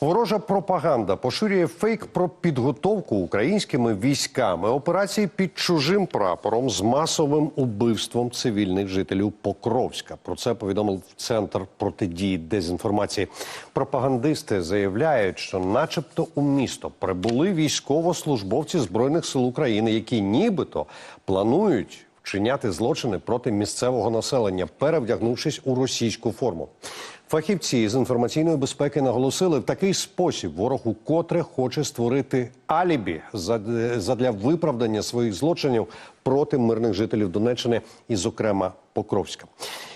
Ворожа пропаганда поширює фейк про підготовку українськими військами операції під чужим прапором з масовим убивством цивільних жителів Покровська. Про це повідомив центр протидії дезінформації. Пропагандисти заявляють, що, начебто, у місто прибули військовослужбовці збройних сил України, які нібито планують вчиняти злочини проти місцевого населення, перевдягнувшись у російську форму. Фахівці з інформаційної безпеки наголосили, в такий спосіб ворог укотре хоче створити алібі зад- задля виправдання своїх злочинів проти мирних жителів Донеччини і, зокрема, Покровська.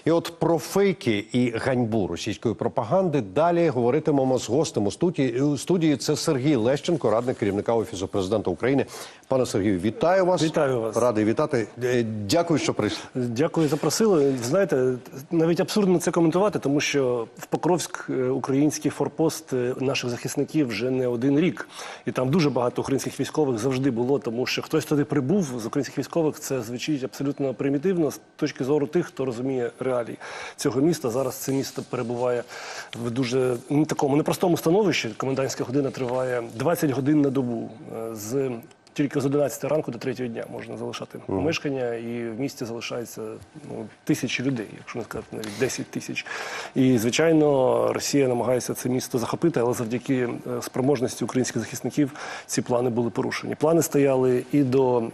І от про фейки і ганьбу російської пропаганди далі говоритимемо з гостем у студії. У студії це Сергій Лещенко, радник керівника офісу президента України. Пане Сергію, вітаю вас. Вітаю вас. Радий вітати. Е, Дякую, що прийшли. Дякую, запросили. Знаєте, навіть абсурдно це коментувати, тому що в Покровськ е, український форпост е, наших захисників вже не один рік, і там дуже багато українських військових завжди було, тому що хтось туди прибув з українських військових. Це звучить абсолютно примітивно з точки зору тих, хто розуміє реалії цього міста. Зараз це місто перебуває в дуже ну, такому непростому становищі. Комендантська година триває 20 годин на добу е, з. Тільки з 11 ранку до 3 дня можна залишати помешкання, і в місті залишається ну, тисячі людей, якщо не сказати навіть 10 тисяч. І звичайно, Росія намагається це місто захопити, але завдяки е, спроможності українських захисників ці плани були порушені. Плани стояли і до.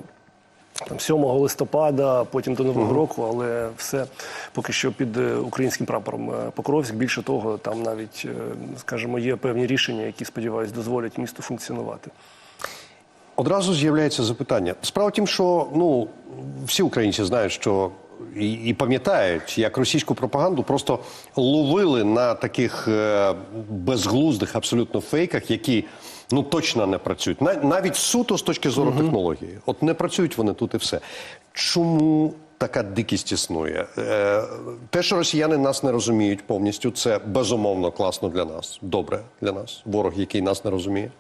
Там 7 листопада, потім до Нового року, але все поки що під е, українським прапором е, Покровськ. Більше того, там навіть, е, скажімо, є певні рішення, які сподіваюся дозволять місту функціонувати. Одразу з'являється запитання. Справа в тім, що ну всі українці знають, що і, і пам'ятають, як російську пропаганду просто ловили на таких е, безглуздих абсолютно фейках, які ну точно не працюють. На, навіть суто з точки зору технології. От не працюють вони тут і все. Чому така дикість існує? Е, те, що росіяни нас не розуміють повністю, це безумовно класно для нас, добре для нас, ворог, який нас не розуміє.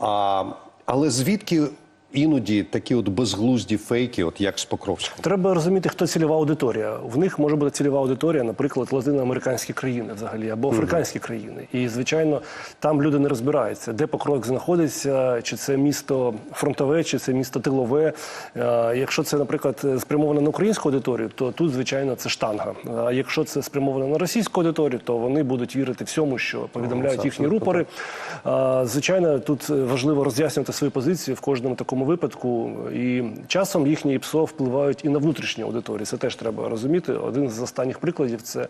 А, але звідки іноді такі от безглузді фейки, от як з Покровського? Треба розуміти, хто цільова аудиторія. В них може бути цільова аудиторія, наприклад, латиноамериканські країни взагалі або африканські країни. І звичайно, там люди не розбираються, де Покровськ знаходиться, чи це місто фронтове, чи це місто тилове. Е, Якщо це, наприклад, спрямовано на українську аудиторію, то тут, звичайно, це штанга. А якщо це спрямовано на російську аудиторію, то вони будуть вірити всьому, що повідомляють це їхні рупори. Звичайно, тут важливо роз'яснювати свою позицію в кожному такому випадку. І часом їхні ПСО впливають і на внутрішню аудиторію. Це теж треба розуміти. Один з останніх прикладів це,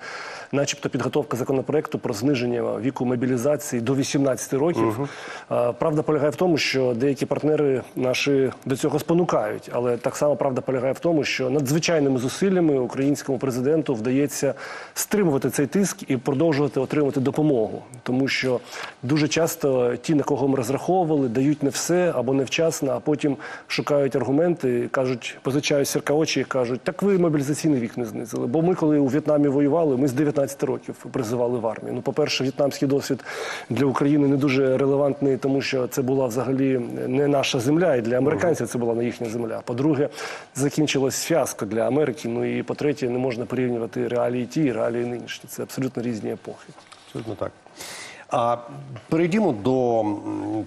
начебто, підготовка законопроекту про зниження віку мобілізації до 18 років. А, Правда полягає в тому, що деякі партнери наші до цього спонукають, але так само правда полягає в тому, що надзвичайними зусиллями українському президенту вдається стримувати цей тиск і продовжувати отримувати допомогу, тому що дуже часто ті, на кого ми розраховували, дають не все або невчасно, а потім шукають аргументи, кажуть, позичають сірка очі і кажуть, так ви мобілізаційний вік не знизили. Бо ми, коли у В'єтнамі воювали, ми з 19 років призивали в армію. Ну, по-перше, в'єтнамський досвід для України не дуже релевантний, тому що це була взагалі не наша земля, і для американців це була не їхня земля. По-друге, закінчилось фіаско для Америки. Ну і по-третє, не можна порівнювати реалії ті і реалії нинішні. Це абсолютно різні епохи. Абсолютно так. А перейдімо до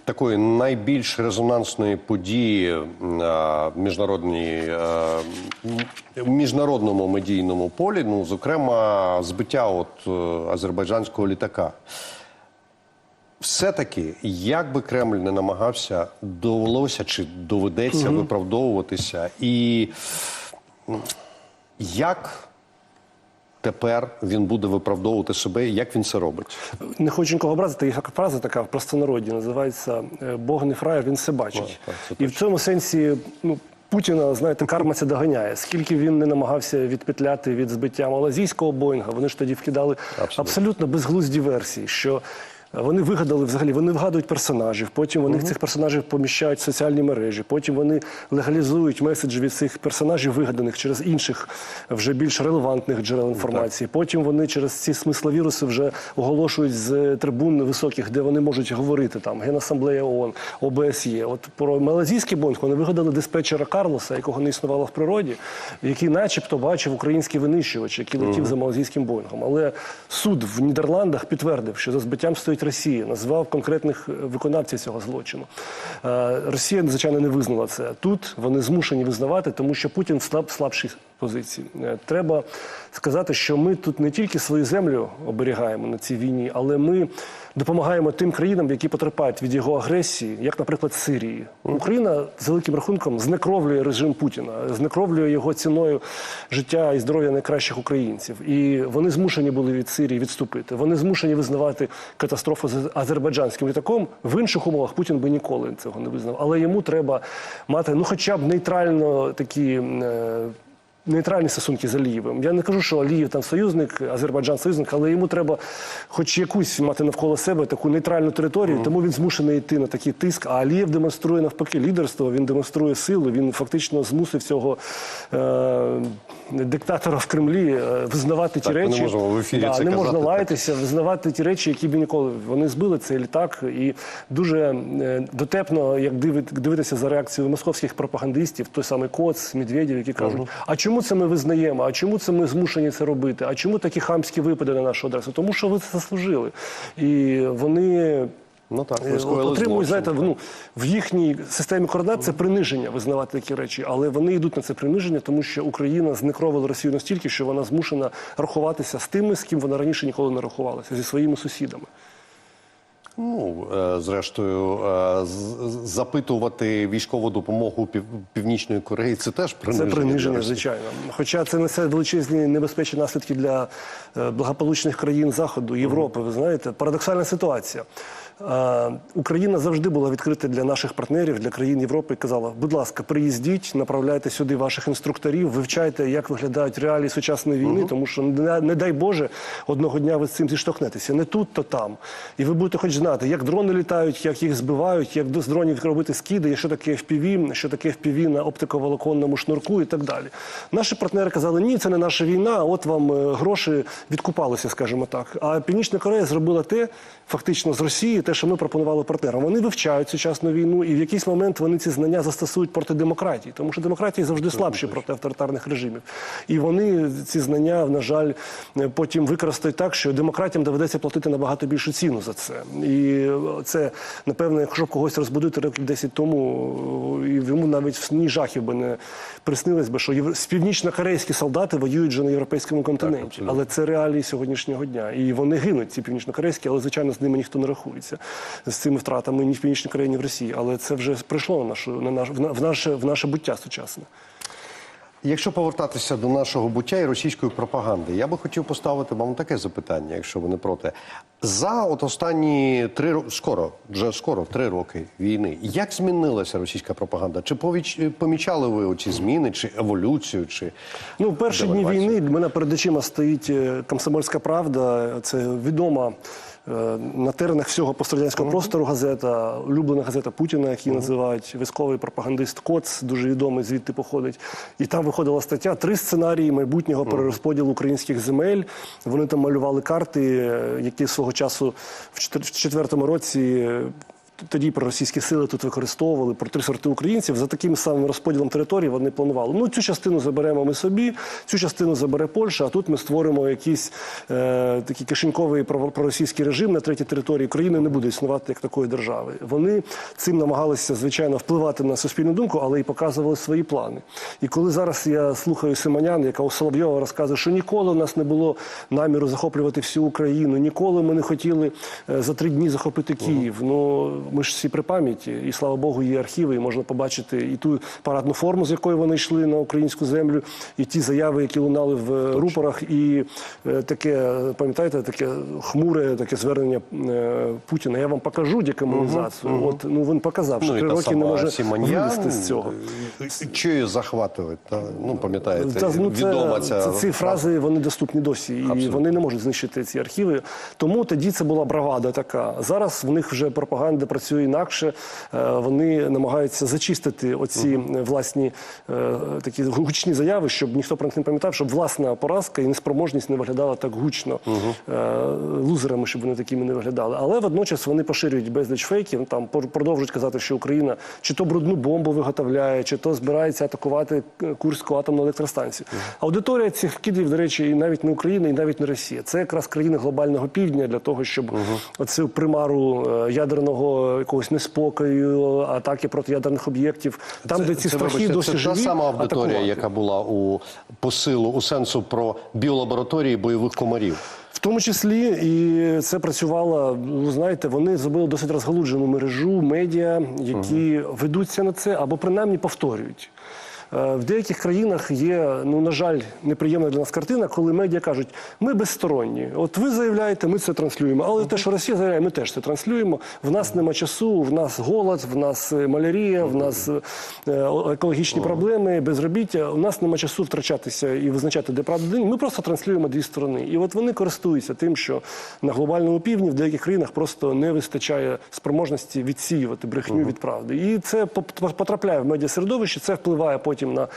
такої найбільш резонансної події м, в міжнародній, е, в міжнародному медійному полі, ну, зокрема, збиття от е, азербайджанського літака. Все-таки, як би Кремль не намагався, довелося чи доведеться виправдовуватися, і як тепер він буде виправдовувати себе, як він це робить? Не хочу нікого образити, є фраза така в простонароді, називається е, Бог не фраєр, він все бачить. так, це І в цьому сенсі, ну. Путіна, знаєте, карма це доганяє. Скільки він не намагався відпетляти від збиття малазійського Боїнга, вони ж тоді вкидали Абсолютно. абсолютно безглузді версії, що вони вигадали взагалі, вони вгадують персонажів, потім вони цих персонажів поміщають в соціальні мережі, потім вони легалізують меседжі від цих персонажів, вигаданих через інших вже більш релевантних джерел інформації. Потім вони через ці смисловіруси вже оголошують з трибун високих, де вони можуть говорити там Генасамблея ООН, ОБСЄ. От про малазійський Боїнг вони вигадали диспетчера Карлоса, якого не існувало в природі, який, начебто, бачив український винищувач, який летів за малазійським Боїнгом. Але суд в Нідерландах підтвердив, що за збиттям стоїть Росія, назвав конкретних виконавців цього злочину. Е, Росія, звичайно, не визнала це. Тут вони змушені визнавати, тому що Путін слаб, слабшій позиції. Е, Треба сказати, що ми тут не тільки свою землю оберігаємо на цій війні, але ми допомагаємо тим країнам, які потерпають від його агресії, як, наприклад, Сирії. Україна з великим рахунком знекровлює режим Путіна, знекровлює його ціною життя і здоров'я найкращих українців. І вони змушені були від Сирії відступити. Вони змушені визнавати катастрофу з азербайджанським літаком. В інших умовах Путін би ніколи цього не визнав. Але йому треба мати ну, хоча б нейтрально такі. Нейтральні стосунки з Алієвим. Я не кажу, що Алієв там союзник, Азербайджан союзник, але йому треба хоч якусь мати навколо себе таку нейтральну територію, тому він змушений йти на такий тиск. А Алієв демонструє навпаки лідерство, він демонструє силу. Він фактично змусив цього е- диктатора в Кремлі е, визнавати ті Так, не речі. можемо в ефірі да, це не казати, можна лаятися, визнавати ті речі, які б ніколи вони збили цей літак. І дуже е, дотепно, як диви- дивитися за реакцією московських пропагандистів, той самий Коц, Медведєв, які кажуть, а чому це ми визнаємо? А чому це ми змушені це робити? А чому такі хамські випади на нашу адресу? Тому що ви це заслужили. І вони. Ну так, Е, Отримують, знаєте, ну, в їхній системі координат це приниження визнавати такі речі, але вони йдуть на це приниження, тому що Україна знекровила Росію настільки, що вона змушена рахуватися з тими, з ким вона раніше ніколи не рахувалася, зі своїми сусідами. Ну, е, зрештою, е, запитувати військову допомогу Пів- Північної Кореї це теж Це приниження. приниження, для Росії. звичайно. Хоча це несе величезні небезпечні наслідки для е, благополучних країн Заходу, Європи. Ви знаєте, парадоксальна ситуація. Україна завжди була відкрита для наших партнерів, для країн Європи. і Казала, будь ласка, приїздіть, направляйте сюди ваших інструкторів, вивчайте, як виглядають реалії сучасної війни, тому що не, дай Боже, одного дня ви з цим зіштовхнетеся. Не тут, то там. І ви будете хоч знати, як дрони літають, як їх збивають, як з дронів робити скиди, що таке FPV, що таке FPV на оптиковолоконному шнурку і так далі. Наші партнери казали, ні, це не наша війна, от вам е, гроші відкупалися, скажімо так. А Північна Корея зробила те, фактично з Росії, те, що ми пропонували партнерам. Вони вивчають сучасну війну, і в якийсь момент вони ці знання застосують проти демократії, тому що демократії завжди слабші проти авторитарних режимів. І вони ці знання, на жаль, потім використають так, що демократіям доведеться платити набагато більшу ціну за це. І це, напевно, якщо б когось розбудити років 10 тому, і йому навіть в сні жахів би не приснилось би, що євро- північно-корейські солдати воюють вже на європейському континенті. абсолютно. але це реалії сьогоднішнього дня. І вони гинуть, ці північно-корейські, але звичайно з ними ніхто не рахується з цими втратами ні в північній Кореї, ні в Росії. Але це вже прийшло на нашу на наш в на- в наше в наше буття сучасне. Якщо повертатися до нашого буття і російської пропаганди, я би хотів поставити вам таке запитання, якщо ви не проти. За от останні три ро- скоро, вже скоро три роки війни, як змінилася російська пропаганда? Чи повіч- помічали ви оці зміни, чи еволюцію, чи Ну, перші дні війни в мене перед очима стоїть е, комсомольська правда. Це відома на теренах всього пострадянського простору газета, улюблена газета Путіна, які називають, військовий пропагандист Коц, дуже відомий, звідти походить. І там виходила стаття три сценарії майбутнього перерозподілу українських земель. Вони там малювали карти, е, які свого часу в четвертому році. Тоді проросійські сили тут використовували про три сорти українців. За таким самим розподілом території вони планували. Ну цю частину заберемо ми собі, цю частину забере Польща. А тут ми створимо якийсь е, такий кишеньковий про- проросійський режим на третій території. України не буде існувати як такої держави. Вони цим намагалися звичайно впливати на суспільну думку, але і показували свої плани. І коли зараз я слухаю Симонян, яка у Соловйова розказує, що ніколи у нас не було наміру захоплювати всю Україну, ніколи ми не хотіли е, за три дні захопити Київ. Ну ми ж всі при пам'яті, і слава Богу, є архіви, і можна побачити і ту парадну форму, з якої вони йшли на українську землю, і ті заяви, які лунали в е, рупорах, і е, таке, пам'ятаєте, таке хмуре таке звернення е, Путіна. Я вам покажу декомунізацію. От ну він показав, що ну, три роки не може Сімоньян, вилізти з цього. Чию захватили? Та, ну, пам'ятаєте, Та, ну, це, відома ця це, ці фрази вони доступні досі, і Абсолютно. вони не можуть знищити ці архіви. Тому тоді це була бравада така. Зараз в них вже пропаганда працює працює інакше. Е, Вони намагаються зачистити оці е, власні е, такі гучні заяви, щоб ніхто про них не пам'ятав, щоб власна поразка і неспроможність не виглядала так гучно лузерами, щоб вони такими не виглядали. Але водночас вони поширюють безліч фейків. Там пор- продовжують казати, що Україна чи то брудну бомбу виготовляє, чи то збирається атакувати Курську атомну електростанцію. Аудиторія цих кідів, до речі, і навіть не Україна, і навіть не Росія. Це якраз країни глобального півдня для того, щоб оцю примару ядерного якогось неспокою, атаки проти ядерних об'єктів, там, де ці це, страхи вибачте, досі це живі, та сама аудиторія, атакувати. яка була у посилу у сенсу про біолабораторії бойових комарів. В тому числі і це працювало. Ви знаєте, вони зробили досить розгалуджену мережу медіа, які ведуться на це або принаймні повторюють. Е, В деяких країнах є, ну на жаль, неприємна для нас картина, коли медіа кажуть, ми безсторонні. От ви заявляєте, ми це транслюємо. Але те, що Росія заявляє, ми теж це транслюємо. В нас нема часу, в нас голод, в нас е, малярія, в нас е, екологічні проблеми, безробіття. У нас нема часу втрачатися і визначати, де правда день. Ми просто транслюємо дві сторони. І от вони користуються тим, що на глобальному півдні в деяких країнах просто не вистачає спроможності відсіювати брехню від правди. І це потрапляє в медіасередовище, це впливає потім на.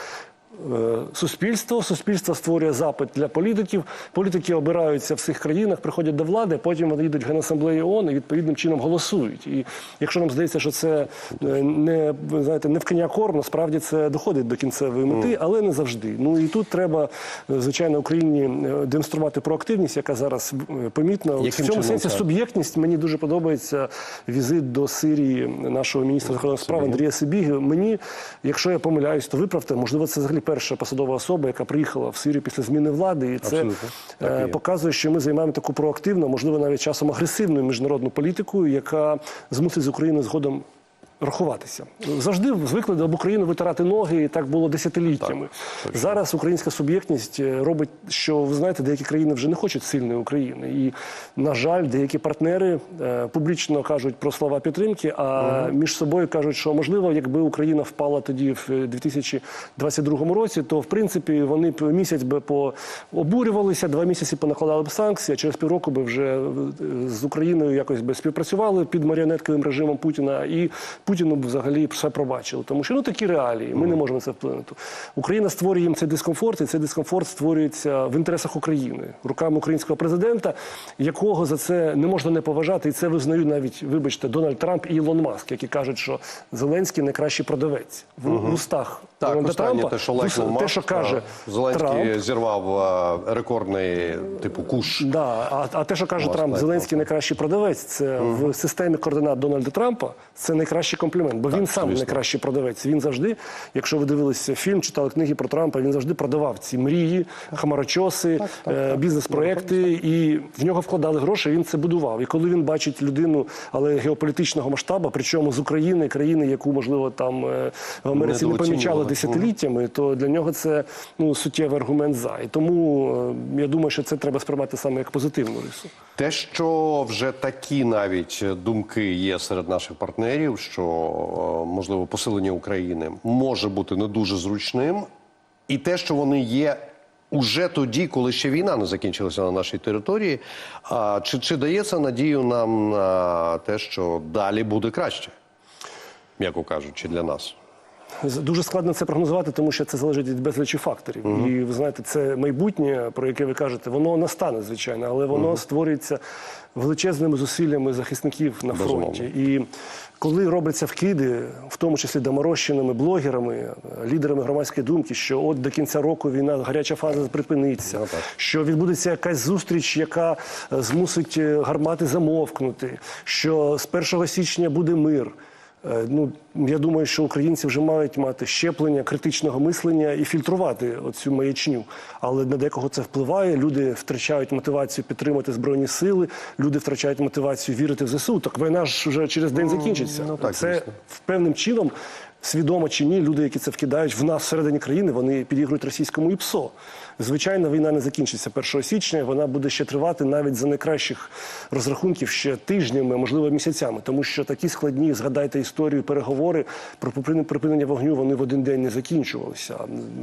Е, Суспільство, суспільство створює запит для політиків. Політики обираються в цих країнах, приходять до влади, потім вони йдуть в Генасамблею ООН і відповідним чином голосують. І якщо нам здається, що це е, не знаєте, не в коня корм, насправді це доходить до кінцевої мети, але не завжди. Ну і тут треба е, звичайно Україні демонструвати проактивність, яка зараз помітна. От В цьому чином сенсі це? суб'єктність мені дуже подобається візит до Сирії нашого міністра закордонних справ Андрія Сибіги. Мені, якщо я помиляюсь, то виправте, можливо, це взагалі перша посадова особа, яка приїхала в Сирію після зміни влади, і це е, показує, що ми займаємо таку проактивну, можливо, навіть часом агресивну міжнародну політику, яка змусить з України згодом. Рахуватися завжди звикли об Україну витирати ноги, і так було десятиліттями. Зараз українська суб'єктність е, робить, що ви знаєте, деякі країни вже не хочуть сильної України. І, на жаль, деякі партнери е, публічно кажуть про слова підтримки, а між собою кажуть, що можливо, якби Україна впала тоді в е, 2022 році, то в принципі вони б місяць би пообурювалися, два місяці понакладали б санкції, а через півроку би вже е, з Україною якось би співпрацювали під маріонетковим режимом Путіна, і Путіну б взагалі все пробачили. Тому що ну такі реалії, ми не можемо на це вплинути. Україна створює їм цей дискомфорт, і цей дискомфорт створюється в інтересах України руками українського президента, якого за це не можна не поважати, і це визнають навіть, вибачте, Дональд Трамп і Ілон Маск, які кажуть, що Зеленський найкращий продавець в в устах Так, Дональда останнє Трампа. те, що Маск, те, що каже Зеленський Трамп, зірвав рекордний типу куш. Да, а, а те, що каже Власне, Трамп, Зеленський найкращий продавець, це в системі координат Дональда Трампа. Це найкращий комплімент, бо він сам звісно. найкращий продавець. Він завжди, якщо ви дивилися фільм, читали книги про Трампа, він завжди продавав ці мрії, хмарочоси, е, бізнес-проекти, і в нього вкладали гроші. Він це будував. І коли він бачить людину, але геополітичного масштабу, причому з України, країни, яку можливо там е, в Америці не помічали десятиліттями, то для нього це ну суттєвий аргумент за. І тому е, я думаю, що це треба сприймати саме як позитивну рису. Те, що вже такі навіть думки є серед наших партнерів, що можливо посилення України може бути не дуже зручним, і те, що вони є. Уже тоді, коли ще війна не закінчилася на нашій території, а чи, чи дає надію нам на те, що далі буде краще, м'яко кажучи, для нас? Дуже складно це прогнозувати, тому що це залежить від безлічі факторів. І ви знаєте, це майбутнє, про яке ви кажете, воно настане, звичайно, але воно створюється величезними зусиллями захисників на Безумовно. фронті. І коли робляться вкиди, в тому числі доморощеними блогерами, лідерами громадської думки, що от до кінця року війна гаряча фаза припиниться, так. що відбудеться якась зустріч, яка е, змусить е, гармати замовкнути, що з 1 січня буде мир. Е, Ну, я думаю, що українці вже мають мати щеплення критичного мислення і фільтрувати оцю маячню. Але на декого це впливає. Люди втрачають мотивацію підтримати збройні сили, люди втрачають мотивацію вірити в ЗСУ. Так війна ж вже через день закінчиться. ну так, це звісно. певним чином свідомо чи ні, люди, які це вкидають в нас всередині країни, вони підігрують російському ІПСО. Звичайно, війна не закінчиться 1 січня. Вона буде ще тривати навіть за найкращих розрахунків ще тижнями, можливо, місяцями, тому що такі складні, згадайте історію, переговори про припинення- вогню. Вони в один день не закінчувалися.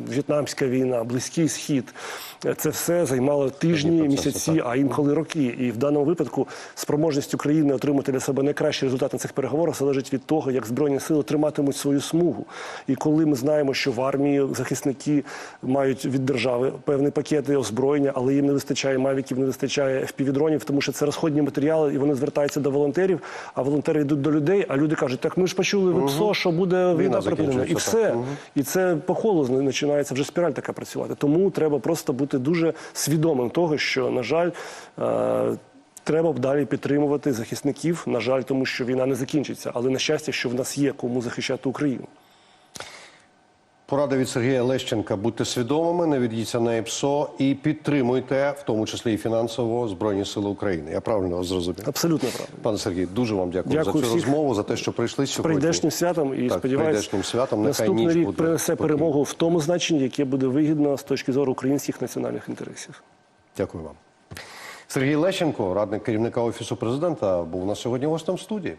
В'єтнамська війна, близький схід це все займало тижні, місяці, а інколи роки. І в даному випадку спроможність України отримати для себе найкращий результат на цих переговорах залежить від того, як збройні сили триматимуть свою смугу. І коли ми знаємо, що в армії захисники мають від держави певні пакети озброєння, але їм не вистачає мавіків, не вистачає FPV-дронів, тому що це розходні матеріали, і вони звертаються до волонтерів. А волонтери йдуть до людей. А люди кажуть, так ми ж почули в ІПСО, що буде війна припинена, і все. І це по колу зна- починається вже спіраль така працювати. Тому треба просто бути дуже свідомим того, що, на жаль, е, треба б далі підтримувати захисників. На жаль, тому що війна не закінчиться. Але на щастя, що в нас є кому захищати Україну. Порада від Сергія Лещенка. Будьте свідомими, не відійдіться на ІПСО і підтримуйте, в тому числі і фінансово, Збройні Сили України. Я правильно вас зрозумів? Абсолютно правильно. Пане Сергій, дуже вам дякую, Дякую за цю всіх. розмову, за те, що прийшли сьогодні. Прийдешнім святом і Так, сподіваюся, святом. Нехай наступний ніч рік буде принесе спокійна. перемогу в тому значенні, яке буде вигідно з точки зору українських національних інтересів. Дякую вам. Сергій Лещенко, радник керівника офісу президента, був на сьогодні гостем студії.